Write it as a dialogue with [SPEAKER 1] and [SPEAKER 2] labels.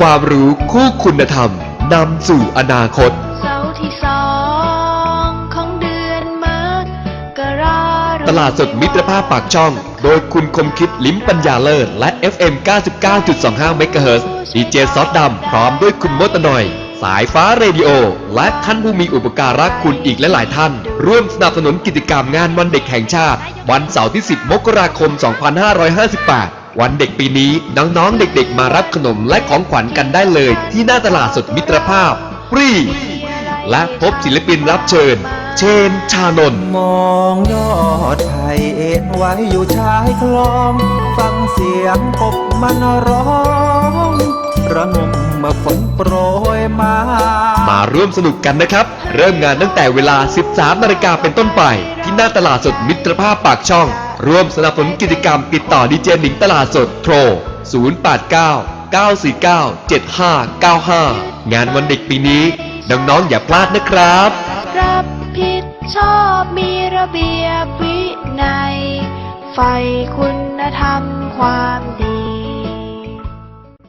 [SPEAKER 1] ความรู้คู่คุณธรรมนำสู่อนาคต
[SPEAKER 2] เสาร์ที่สองของเดือนมกราคม
[SPEAKER 1] ตลาดสดมิตรภาพปากช่อง โดยคุณคมคิดลิ้มปัญญาเลิศ และ FM 99.25 MHz ดีเจซอสดำ พร้อมด้วยคุณมดตะหน่อย สายฟ้าเรดิโอ และท่านผู้มีอุปการะคุณอีกหลายๆท่าน ร่วมสนับสนุนกิจกรรมงานวันเด็กแห่งชาติ วันเสาร์ที่ 10 มกราคม 2558 วันเด็กปีนี้น้องๆเด็กๆ มารับขนมและของขวัญกันได้เลย ที่หน้าตลาดสดมิตรภาพฟรีและพบศิลปินรับเชิญ เชนชานนท์
[SPEAKER 3] มองยอดไผ่เอ็นไว้อยู่ชายคลอง ฟังเสียงกบมันร้องระงมเมื่อฝนโปรยมา
[SPEAKER 1] มาร่วมสนุกกันนะครับ เริ่มงานตั้งแต่เวลา 13 นาฬิกาเป็นต้นไป ที่หน้าตลาดสดมิตรภาพปากช่อง ร่วมสนับสนุนกิจกรรมติดต่อดีเจหนิงตลาดสดโทร 089 949 7595 งานวันเด็กปีนี้ น้องๆอย่าพลาดนะครับ
[SPEAKER 2] รับผิดชอบมีระเบียบวินัยไฟคุณธรรมความ